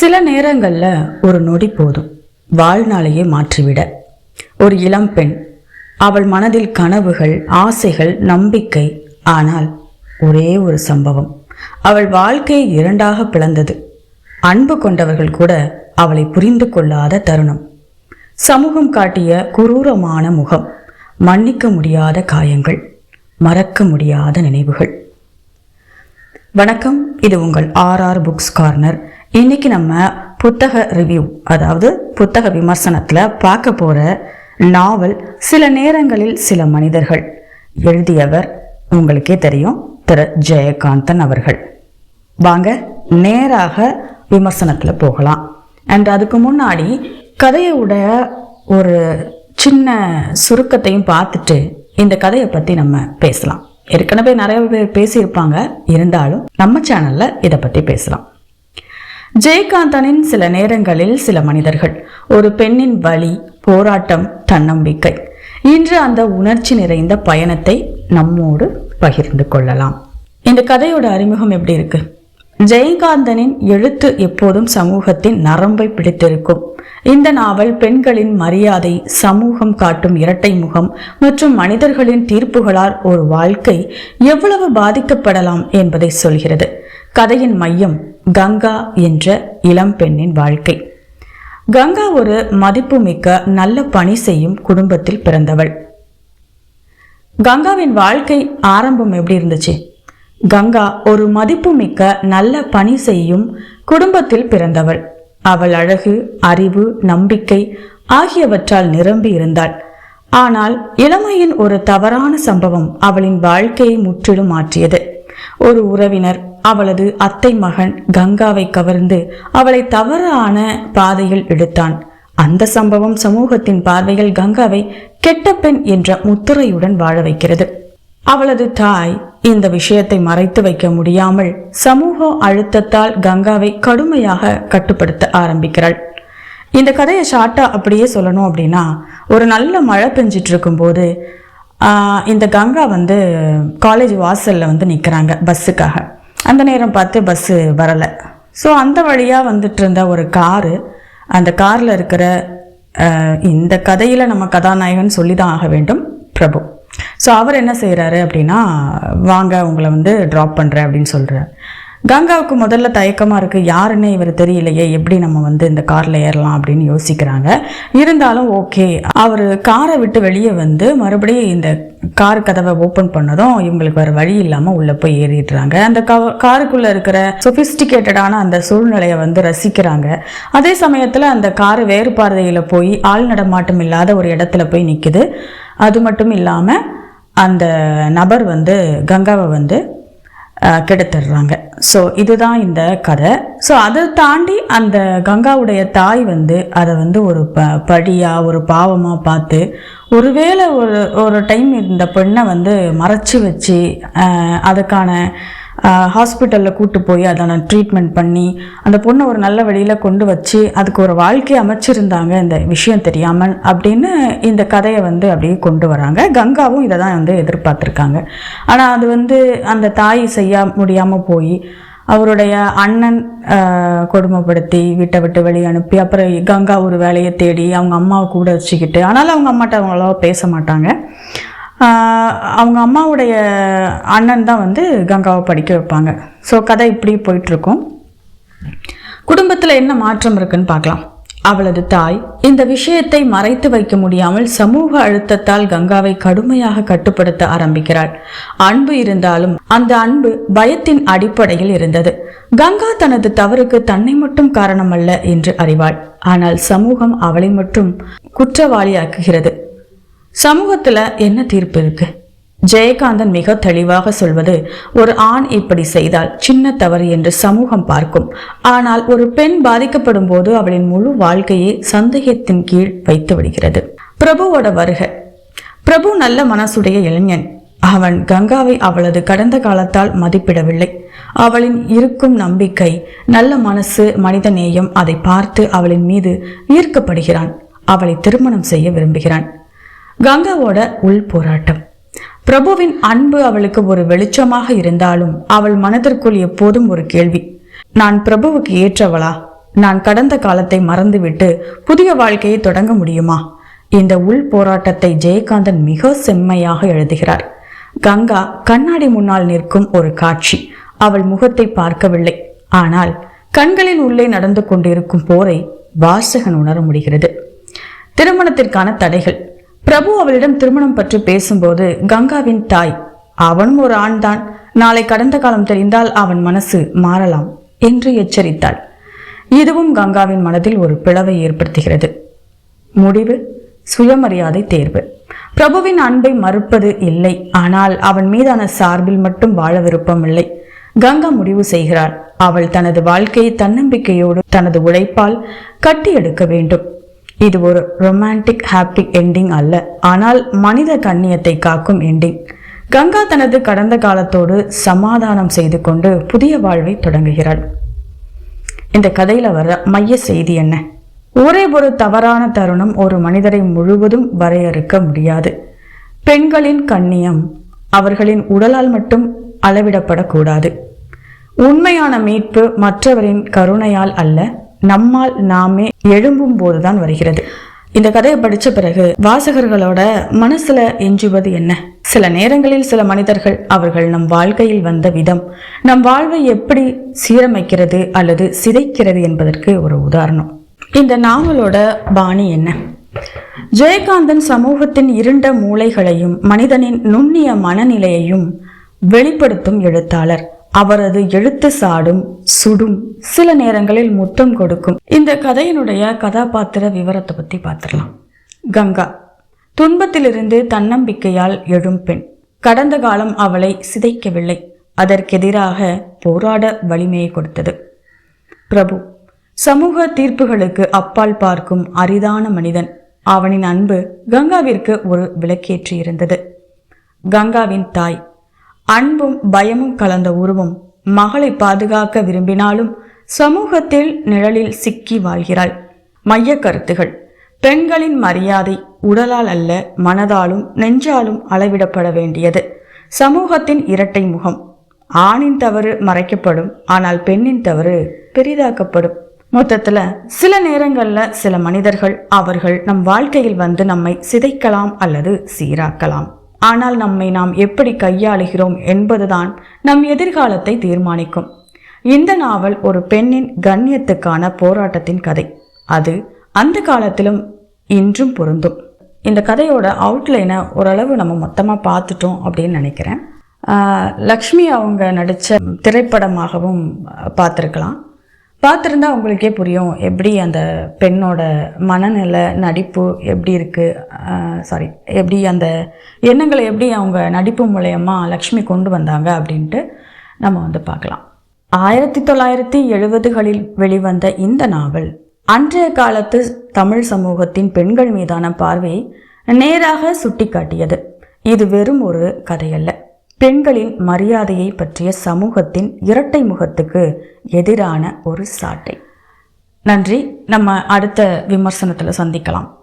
சில நேரங்களில் ஒரு நொடி போதும். வாழ்நாளையே மாற்றிவிட. ஒரு இளம் பெண். அவள் மனதில் கனவுகள் ஆசைகள் நம்பிக்கை. ஆனால் ஒரே ஒரு சம்பவம். அவள் வாழ்க்கையை இரண்டாக பிளந்தது. அன்பு கொண்டவர்கள் கூட அவளை புரிந்து கொள்ளாத தருணம். சமூகம் காட்டிய குரூரமான முகம். மன்னிக்க முடியாத காயங்கள். மறக்க முடியாத நினைவுகள். வணக்கம். இது உங்கள் ஆர்ஆர் புக்ஸ் கார்னர். இன்னைக்கு நம்ம புத்தக ரிவ்யூ அதாவது புத்தக விமர்சனத்தில் பார்க்க போகிற நாவல் சில நேரங்களில் சில மனிதர்கள். எழுதியவர் உங்களுக்கே தெரியும் திரு ஜெயகாந்தன் அவர்கள். வாங்க நேராக விமர்சனத்தில் போகலாம். அண்ட் அதுக்கு முன்னாடி கதையோட ஒரு சின்ன சுருக்கத்தையும் பார்த்துட்டு இந்த கதையை பற்றி நம்ம பேசலாம். ஏற்கனவே நிறைய பேர் பேசியிருப்பாங்க இருந்தாலும் நம்ம சேனலில் இதை பற்றி பேசலாம். ஜெயகாந்தனின் சில நேரங்களில் சில மனிதர்கள் ஒரு பெண்ணின் வலி போராட்டம் தன்னம்பிக்கை இன்று அந்த உணர்ச்சி நிறைந்த பயணத்தை நம்மோடு பகிர்ந்து கொள்ளலாம். இந்த கதையோட அறிமுகம் எப்படி இருக்கு? ஜெயகாந்தனின் எழுத்து எப்போதும் சமூகத்தின் நரம்பை பிடித்திருக்கும். இந்த நாவல் பெண்களின் மரியாதை சமூகம் காட்டும் இரட்டை முகம் மற்றும் மனிதர்களின் தீர்ப்புகளால் ஒரு வாழ்க்கை எவ்வளவு பாதிக்கப்படலாம் என்பதை சொல்கிறது. கதையின் மையம் கங்கா என்ற இளம் பெண்ணின் வாழ்க்கை. கங்கா ஒரு மதிப்புமிக்க நல்ல பணி செய்யும் குடும்பத்தில் பிறந்தவள். கங்காவின் வாழ்க்கை ஆரம்பம் எப்படி இருந்துச்சு? கங்கா ஒரு மதிப்புமிக்க நல்ல பணி செய்யும் குடும்பத்தில் பிறந்தவள். அவள் அழகு அறிவு நம்பிக்கை ஆகியவற்றால் நிரம்பி இருந்தாள். ஆனால் இளமையின் ஒரு தவறான சம்பவம் அவளின் வாழ்க்கையை முற்றிலும் மாற்றியது. ஒரு உறவினர். அவளது அத்தை மகன் கங்காவை கவர்ந்து அவளை தவறான பாதையில் எடுத்தான் அந்த சம்பவம் சமூகத்தின் பார்வையில் கங்காவை கெட்ட பெண் என்ற முத்திரையுடன் வாழ வைக்கிறது. அவளது தாய் இந்த விஷயத்தை மறைத்து வைக்க முடியாமல் சமூக அழுத்தத்தால் கங்காவை கடுமையாக கட்டுப்படுத்த ஆரம்பிக்கிறாள். இந்த கதையை ஷார்ட்டா அப்படியே சொல்லணும் அப்படின்னா ஒரு நல்ல மழை பெஞ்சிட்டு இருக்கும்போது போது இந்த கங்கா வந்து காலேஜ் வாசலில் வந்து நிற்கிறாங்க பஸ்ஸுக்காக அந்த நேரம் பார்த்து பஸ்ஸு வரலை. ஸோ அந்த வழியாக வந்துட்டு இருந்த ஒரு காரு அந்த காரில் இருக்கிற இந்த கதையில் நம்ம கதாநாயகன் சொல்லி தான் ஆக வேண்டும் பிரபு. ஸோ அவர் என்ன செய்கிறாரு அப்படின்னா வாங்க உங்களை வந்து ட்ராப் பண்ணுறேன் அப்படின்னு சொல்கிறார் கங்காவுக்கு முதல்ல தயக்கமாக இருக்குது யாருன்னு இவர் தெரியலையே. எப்படி நம்ம வந்து இந்த காரில் ஏறலாம் அப்படின்னு யோசிக்கிறாங்க. இருந்தாலும் ஓகே. அவர் காரை விட்டு வெளியே வந்து மறுபடியும் இந்த கார் கதவை ஓப்பன் பண்ணதும் இவங்களுக்கு வேறு வழி இல்லாமல் உள்ளே போய் ஏறிடுறாங்க. அந்த கா- காருக்குள்ளே இருக்கிற சொஃபிஸ்டிகேட்டடான அந்த சூழ்நிலையை வந்து ரசிக்கிறாங்க. அதே சமயத்தில் அந்த காரு வேறு பார்வையில் போய் ஆள் நடமாட்டம் இல்லாத ஒரு இடத்துல போய் நிற்குது அது மட்டும் இல்லாமல் அந்த நபர் வந்து கங்காவை வந்து கெடுத்துடுறாங்க. ஸோ இதுதான் இந்த கதை. ஸோ அதை தாண்டி அந்த கங்காவுடைய தாய் வந்து அதை வந்து ஒரு ப படியாக ஒரு பாவமாக பார்த்து ஒருவேளை ஒரு ஒரு டைம் இந்த பெண்ணை வந்து மறைச்சி வச்சு அதுக்கான ஹாஸ்பிட்டலில் கூட்டு போய் அதை நான் ட்ரீட்மெண்ட் பண்ணி அந்த பொண்ணை ஒரு நல்ல வழியில் கொண்டு வச்சு அதுக்கு ஒரு வாழ்க்கையை அமைச்சிருந்தாங்க இந்த விஷயம் தெரியாமல் அப்படின்னு இந்த கதையை வந்து அப்படியே கொண்டு வராங்க. கங்காவும் இதை தான் வந்து எதிர்பார்த்துருக்காங்க. ஆனால் அது வந்து அந்த தாய் செய்ய முடியாமல் போய் அவருடைய அண்ணன் கொடுமைப்படுத்தி வீட்டை விட்டு வெளியே அனுப்பி அப்புறம் கங்கா ஒரு வேலையை தேடி அவங்க அம்மாவை கூட வச்சுக்கிட்டு ஆனாலும் அவங்க அம்மாட்ட அவங்களோ பேச மாட்டாங்க. அவங்க அம்மாவுடைய அண்ணன் தான் வந்து கங்காவை படிக்க வைப்பாங்க. ஸோ கதை இப்படி போயிட்டுருக்கும். குடும்பத்தில் என்ன மாற்றம் இருக்குன்னு பார்க்கலாம். அவளது தாய் இந்த விஷயத்தை மறைத்து வைக்க முடியாமல் சமூக அழுத்தத்தால் கங்காவை கடுமையாக கட்டுப்படுத்த ஆரம்பிக்கிறாள். அன்பு இருந்தாலும் அந்த அன்பு பயத்தின் அடிப்படையில் இருந்தது. கங்கா தனது தவறுக்கு தன்னை மட்டும் காரணமல்ல என்று அறிவாள். ஆனால் சமூகம் அவளை மட்டும் குற்றவாளியாக்குகிறது. சமூகத்துல என்ன தீர்ப்பு இருக்கு? ஜெயகாந்தன் மிக தெளிவாக சொல்வது ஒரு ஆண் இப்படி செய்தால் சின்ன தவறு என்று சமூகம் பார்க்கும். ஆனால் ஒரு பெண் பாதிக்கப்படும் போது அவளின் முழு வாழ்க்கையை சந்தேகத்தின் கீழ் வைத்து விடுகிறது. பிரபுவோட வருகை. பிரபு நல்ல மனசுடைய இளைஞன். அவன் கங்காவை அவளது கடந்த காலத்தால் மதிப்பிடவில்லை. அவளின் இருக்கும் நம்பிக்கை நல்ல மனசு மனித நேயம் அதை பார்த்து அவளின் மீது ஈர்க்கப்படுகிறான். அவளை திருமணம் செய்ய விரும்புகிறான். கங்காவோட உள் போராட்டம். பிரபுவின் அன்பு அவளுக்கு ஒரு வெளிச்சமாக இருந்தாலும் அவள் மனதிற்குள் எப்போதும் ஒரு கேள்வி. நான் பிரபுவுக்கு ஏற்றவளா? நான் கடந்த காலத்தை மறந்துவிட்டு புதிய வாழ்க்கையை தொடங்க முடியுமா? இந்த உள் போராட்டத்தை ஜெயகாந்தன் மிக செம்மையாக எழுதுகிறார். கங்கா கண்ணாடி முன்னால் நிற்கும் ஒரு காட்சி. அவள் முகத்தை பார்க்கவில்லை. ஆனால் கண்களின் உள்ளே நடந்து கொண்டிருக்கும் போரை வாசகன் உணர முடிகிறது. திருமணத்திற்கான தடைகள். பிரபு அவளிடம் திருமணம் பற்றி பேசும்போது கங்காவின் தாய் அவனும் ஒரு ஆண்தான். நாளை கடந்த காலம் தெரிந்தால் அவன் மனசு மாறலாம் என்று எச்சரித்தாள். இதுவும் கங்காவின் மனதில் ஒரு பிளவை ஏற்படுத்துகிறது. முடிவு சுயமரியாதை தேர்வு. பிரபுவின் அன்பை மறுப்பது இல்லை. ஆனால் அவன் மீதான சார்பில் மட்டும் வாழ விருப்பம் இல்லை. கங்கா முடிவு செய்கிறாள். அவள் தனது வாழ்க்கையை தன்னம்பிக்கையோடு தனது உழைப்பால் கட்டி எடுக்க வேண்டும். இது ஒரு ரொமான்டிக் ஹாப்பி எண்டிங் அல்ல. ஆனால் மனித கண்ணியத்தை காக்கும் எண்டிங் கங்கா தனது கடந்த காலத்தோடு சமாதானம் செய்து கொண்டு புதிய வாழ்வை தொடங்குகிறாள். இந்த கதையில வர மைய செய்தி என்ன? ஒரே ஒரு தவறான தருணம் ஒரு மனிதரை முழுவதும் வரையறுக்க முடியாது. பெண்களின் கண்ணியம் அவர்களின் உடலால் மட்டும் அளவிடப்படக்கூடாது. உண்மையான மீட்பு மற்றவரின் கருணையால் அல்ல நம்மால் நாமே எழும்பும் போதுதான் வருகிறது. இந்த கதையை படிச்ச பிறகு வாசகர்களோட மனசுல எஞ்சுவது என்ன? சில நேரங்களில் சில மனிதர்கள் அவர்கள் நம் வாழ்க்கையில் வந்த விதம் நம் வாழ்வை எப்படி சீரமைக்கிறது அல்லது சிதைக்கிறது என்பதற்கு ஒரு உதாரணம். இந்த நாவலோட பாணி என்ன? ஜெயகாந்தன் சமூகத்தின் இருண்ட மூளைகளையும் மனிதனின் நுண்ணிய மனநிலையையும் வெளிப்படுத்தும் எழுத்தாளர். அவரது எழுத்து சாடும் சுடும் சில நேரங்களில் முத்தம் கொடுக்கும். இந்த கதையினுடைய கதாபாத்திர விவரத்தை பத்தி பார்த்துடலாம். கங்கா துன்பத்திலிருந்து தன்னம்பிக்கையால் எழும் பெண். கடந்த காலம் அவளை சிதைக்கவில்லை. அதற்கெதிராக போராட வலிமையை கொடுத்தது. பிரபு சமூக தீர்ப்புகளுக்கு அப்பால் பார்க்கும் அரிதான மனிதன். அவனின் அன்பு கங்காவிற்கு ஒரு விளக்கேற்றி இருந்தது. கங்காவின் தாய் அன்பும் பயமும் கலந்த உருவம் மகளை பாதுகாக்க விரும்பினாலும் சமூகத்தில் நிழலில் சிக்கி வாழ்கிறாள். மைய கருத்துகள். பெண்களின் மரியாதை உடலால் அல்ல மனதாலும் நெஞ்சாலும் அளவிடப்பட வேண்டியது. சமூகத்தின் இரட்டை முகம். ஆணின் தவறு மறைக்கப்படும் ஆனால் பெண்ணின் தவறு பெரிதாக்கப்படும். மொத்தத்துல சில நேரங்கள்ல சில மனிதர்கள் அவர்கள் நம் வாழ்க்கையில் வந்து நம்மை சிதைக்கலாம் அல்லது சீராக்கலாம். ஆனால் நம்மை நாம் எப்படி கையாளுகிறோம் என்பதுதான் நம் எதிர்காலத்தை தீர்மானிக்கும். இந்த நாவல் ஒரு பெண்ணின் கண்ணியத்துக்கான போராட்டத்தின் கதை. அது அந்த காலத்திலும் இன்றும் பொருந்தும். இந்த கதையோட அவுட்லைனை ஓரளவு நம்ம மொத்தமாக பார்த்துட்டோம் அப்படின்னு நினைக்கிறேன். லக்ஷ்மி அவங்க நடித்த திரைப்படமாகவும் பார்த்துருக்கலாம். பார்த்துருந்தா உங்களுக்கே புரியும் எப்படி அந்த பெண்ணோட மனநிலை நடிப்பு எப்படி இருக்குது சாரி எப்படி அந்த எண்ணங்களை எப்படி அவங்க நடிப்பு மூலயமா லக்ஷ்மி கொண்டு வந்தாங்க அப்படின்ட்டு நம்ம வந்து பார்க்கலாம். ஆயிரத்தி தொள்ளாயிரத்தி எழுபதுகளில் வெளிவந்த இந்த நாவல் அன்றைய காலத்து தமிழ் சமூகத்தின் பெண்கள் மீதான பார்வையை நேராக சுட்டிக்காட்டியது. இது வெறும் ஒரு கதையல்ல. பெண்களின் மரியாதையை பற்றிய சமூகத்தின் இரட்டை முகத்துக்கு எதிரான ஒரு சாட்டை. நன்றி. நம்ம அடுத்த விமர்சனத்தில் சந்திக்கலாம்.